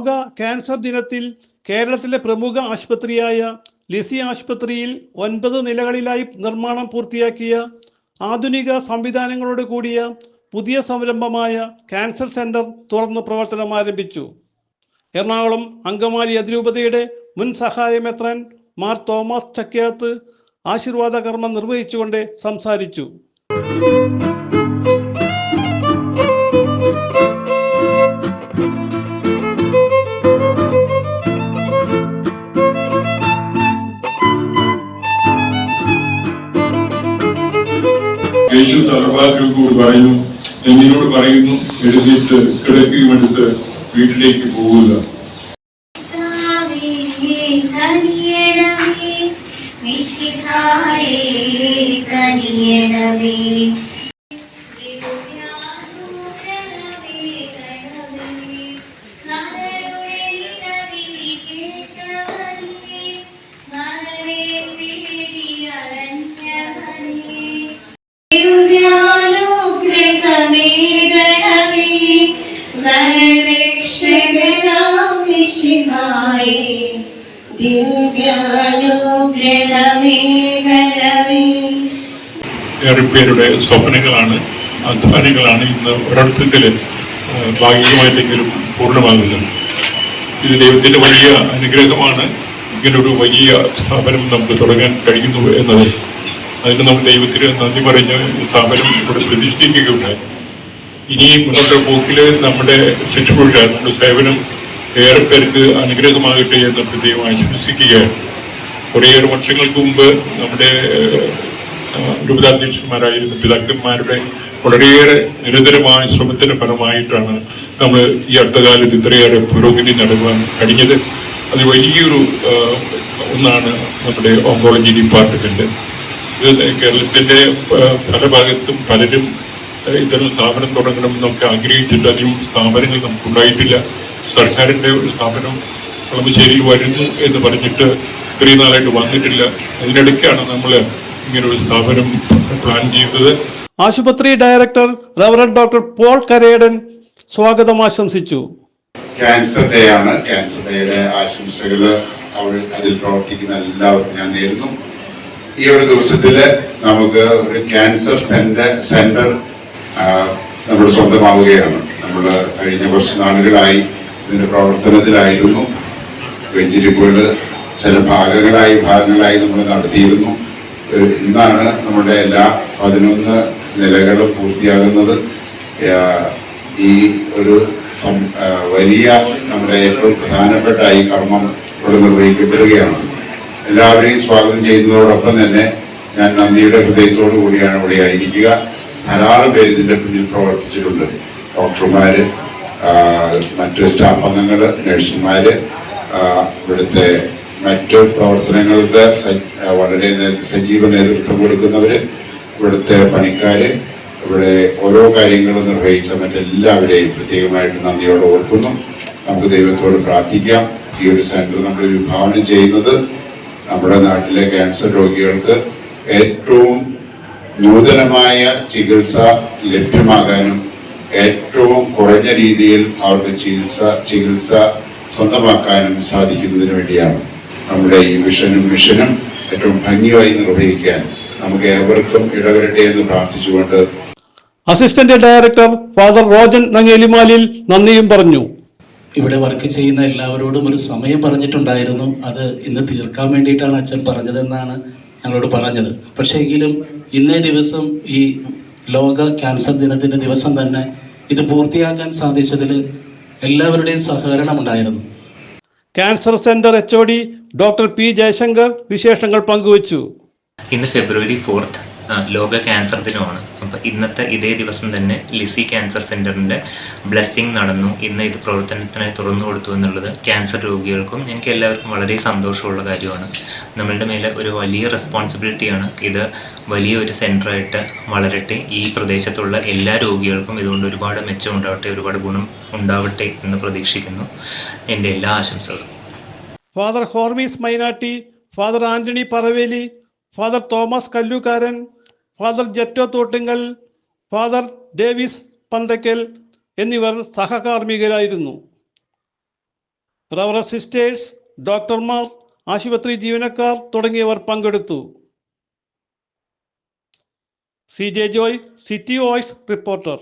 Cancer ദിനത്തിൽ കേരളത്തിലെ പ്രമുഖ ആശുപത്രിയായ ലിസി ആശുപത്രിയിൽ ഒൻപത് നിലകളിലായി നിർമ്മാണം പൂർത്തിയാക്കിയ ആധുനിക സംവിധാനങ്ങളോട് കൂടിയ പുതിയ സംരംഭമായ ക്യാൻസർ സെന്റർ തുറന്ന് പ്രവർത്തനം ആരംഭിച്ചു. എറണാകുളം അങ്കമാലി അതിരൂപതയുടെ മുൻ സഹായമെത്രാൻ മാർ തോമസ് ചക്യാത്ത് ആശീർവാദ കർമ്മം നിർവഹിച്ചുകൊണ്ട് സംസാരിച്ചു. യേശു തലവാക്കിനോട് പറയുന്നു. എന്നിനോട് പറയുന്നു എഴുന്നേറ്റ് കിടക്കുകയുമെടുത്ത് വീട്ടിലേക്ക് പോവുക. കനിയണമേ, ഏറെ പേരുടെ സ്വപ്നങ്ങളാണ് അധ്വാനങ്ങളാണ് ഇന്ന് ഒരർത്ഥത്തിൽ ഭാഗികമായിട്ടെങ്കിലും പൂർണമാകുന്നത്. ഇത് ദൈവത്തിന്റെ വലിയ അനുഗ്രഹമാണ്. ഇങ്ങനൊരു വലിയ സ്ഥാപനം നമുക്ക് തുടങ്ങാൻ കഴിയുന്നു എന്നത്. അതിന് നമ്മൾ ദൈവത്തിന് നന്ദി പറഞ്ഞ് സ്ഥാപനം ഇവിടെ പ്രതിഷ്ഠിക്കുകയുണ്ടായി. ഇനി മുന്നോട്ട് പോക്കിൽ നമ്മുടെ ശുശ്രൂഷ നമ്മുടെ സേവനം ഏറെ പേർക്ക് അനുഗ്രഹമാകട്ടെ എന്ന് പ്രത്യേകം ആശംസിക്കുകയാണ് കുറേയേറെ വർഷങ്ങൾക്ക് മുമ്പ് നമ്മുടെ രൂപതാധ്യക്ഷന്മാരായിരുന്ന പിതാക്കന്മാരുടെ വളരെയേറെ നിരന്തരമായ ശ്രമത്തിന്റെ ഫലമായിട്ടാണ് നമ്മൾ ഈ അടുത്ത കാലത്ത് ഇത്രയേറെ പുരോഗതി നടക്കുവാൻ കഴിഞ്ഞത്. അത് വലിയൊരു ഒന്നാണ് നമ്മുടെ ഓങ്കോളജി ഡിപ്പാർട്ട്മെന്റ്. ഇത് കേരളത്തിന്റെ പല ഭാഗത്തും പലരും ഇത്തരം സ്ഥാപനം തുടങ്ങണം എന്നൊക്കെ ആഗ്രഹിച്ചിട്ട് അധികം സ്ഥാപനങ്ങൾ നമുക്കുണ്ടായിട്ടില്ല. സർക്കാരിന്റെ ഒരു സ്ഥാപനം കളമശ്ശേരിയിൽ വരുന്നു എന്ന് പറഞ്ഞിട്ട് ഇത്രയും നാളായിട്ട് വന്നിട്ടില്ല. അതിനിടയ്ക്കാണ് നമ്മൾ ഇങ്ങനൊരു ഒരു സ്ഥാപനം പ്ലാൻ ചെയ്തത്. ആശുപത്രി director reverend doctor Paul Karedan സ്വാഗതം ആശംസിച്ചു. ക്യാൻസർ ഡേ ആണ്. ക്യാൻസർ ഡേയുടെ ആശംസകൾ അവൾ അതിൽ പ്രവർത്തിക്കുന്ന എല്ലാവർക്കും ഞാൻ നേരുന്നു. ഈ ഒരു ദിവസത്തിൽ നമുക്ക് ഒരു ക്യാൻസർ സെന്റർ സെന്റർ നമ്മൾ സ്വന്തമാവുകയാണ്. നമ്മൾ കഴിഞ്ഞ കുറച്ച് നാളുകളായി ഇതിന്റെ പ്രവർത്തനത്തിലായിരുന്നു. വെഞ്ചിരിപ്പുകൾ ചില ഭാഗങ്ങളായി ഭാഗങ്ങളായി നമ്മൾ നടത്തിയിരുന്നു. ഇന്നാണ് നമ്മുടെ എല്ലാ പതിനൊന്ന് നിലകളും പൂർത്തിയാകുന്നത്. ഈ ഒരു വലിയ നമ്മുടെ ഏറ്റവും പ്രധാനപ്പെട്ട ഈ കർമ്മം ഇവിടെ നിർവഹിക്കപ്പെടുകയാണ്. എല്ലാവരെയും സ്വാഗതം ചെയ്യുന്നതോടൊപ്പം തന്നെ ഞാൻ നന്ദിയുടെ ഹൃദയത്തോടു കൂടിയാണ് ഇവിടെ ആയിരിക്കുക. ധാരാളം പേര് ഇതിന്റെ പിന്നിൽ പ്രവർത്തിച്ചിട്ടുണ്ട്. ഡോക്ടർമാര് ആഹ് മറ്റ് സ്റ്റാഫ് അംഗങ്ങൾ നഴ്സുമാര് ഇവിടുത്തെ മറ്റ് പ്രവർത്തനങ്ങൾക്ക് വളരെ സജീവ നേതൃത്വം കൊടുക്കുന്നവര് ഇവിടുത്തെ പണിക്കാര് ഇവിടെ ഓരോ കാര്യങ്ങളും നിർവഹിച്ച മറ്റെല്ലാവരെയും പ്രത്യേകമായിട്ട് നന്ദിയോടെ ഓർക്കുന്നു. നമുക്ക് ദൈവത്തോട് പ്രാർത്ഥിക്കാം. ഈ ഒരു സെന്റർ നമ്മൾ വിഭാവനം ചെയ്യുന്നത് നമ്മുടെ നാട്ടിലെ ക്യാൻസർ രോഗികൾക്ക് ഏറ്റവും നൂതനമായ ചികിത്സ ലഭ്യമാകാനും ഏറ്റവും കുറഞ്ഞ രീതിയിൽ അവർക്ക് ചികിത്സ ചികിത്സ സ്വന്തമാക്കാനും സാധിക്കുന്നതിന് വേണ്ടിയാണ് നമ്മുടെ ഈ വിഷനും മിഷനും ഏറ്റവും ഭംഗിയായി നിർവഹിക്കാൻ നമുക്ക് ഏവർക്കും ഇടവരട്ടെ എന്ന് പ്രാർത്ഥിച്ചുകൊണ്ട് അസിസ്റ്റന്റ് ഡയറക്ടർ ഫാദർ റോജൻ നങ്ങേലിമാലിൽ നന്ദിയും പറഞ്ഞു. ഇവിടെ വർക്ക് ചെയ്യുന്ന എല്ലാവരോടും ഒരു സമയം പറഞ്ഞിട്ടുണ്ടായിരുന്നു. അത് ഇന്ന് തീർക്കാൻ വേണ്ടിയിട്ടാണ് അച്ഛൻ പറഞ്ഞതെന്നാണ് ഞങ്ങളോട് പറഞ്ഞത്. പക്ഷേ എങ്കിലും ഇന്നേ ദിവസം ഈ ലോക ക്യാൻസർ ദിനത്തിന്റെ ദിവസം തന്നെ ഇത് പൂർത്തിയാക്കാൻ സാധിച്ചതിൽ എല്ലാവരുടെയും സഹകരണം ഉണ്ടായിരുന്നു cancer centre H O D doctor P Jayasankar വിശേഷങ്ങൾ പങ്കുവച്ചു. ഇന്ന് ഫെബ്രുവരി ഫോർത്ത് ലോക ക്യാൻസർ ദിനമാണ്. അപ്പോൾ ഇന്നത്തെ ഇതേ ദിവസം തന്നെ ലിസി ക്യാൻസർ സെന്ററിന്റെ ബ്ലെസ്സിങ് നടന്നു. ഇന്ന് ഇത് പ്രവർത്തനത്തിനായി തുറന്നു കൊടുത്തു എന്നുള്ളത് ക്യാൻസർ രോഗികൾക്കും ഞങ്ങൾക്ക് എല്ലാവർക്കും വളരെ സന്തോഷമുള്ള കാര്യമാണ്. നമ്മളുടെ മേലെ ഒരു വലിയ റെസ്പോൺസിബിലിറ്റിയാണ് ഇത് വലിയൊരു സെന്ററായിട്ട് വളരട്ടെ. ഈ പ്രദേശത്തുള്ള എല്ലാ രോഗികൾക്കും ഇതുകൊണ്ട് ഒരുപാട് മെച്ചം ഉണ്ടാവട്ടെ ഒരുപാട് ഗുണം ഉണ്ടാവട്ടെ എന്ന് പ്രതീക്ഷിക്കുന്നു. എന്റെ എല്ലാ ആശംസകളും. Father Hormis Mainatty father Antony Paravely father Thomas Kallookaran father Jetto Thottingal father Davis Panthakkal എന്നിവർ സഹകാർമ്മികരായിരുന്നു. റവറ സിസ്റ്റേഴ്സ് ഡോക്ടർമാർ ആശുപത്രി ജീവനക്കാർ തുടങ്ങിയവർ പങ്കെടുത്തു. C J Joy city voice reporter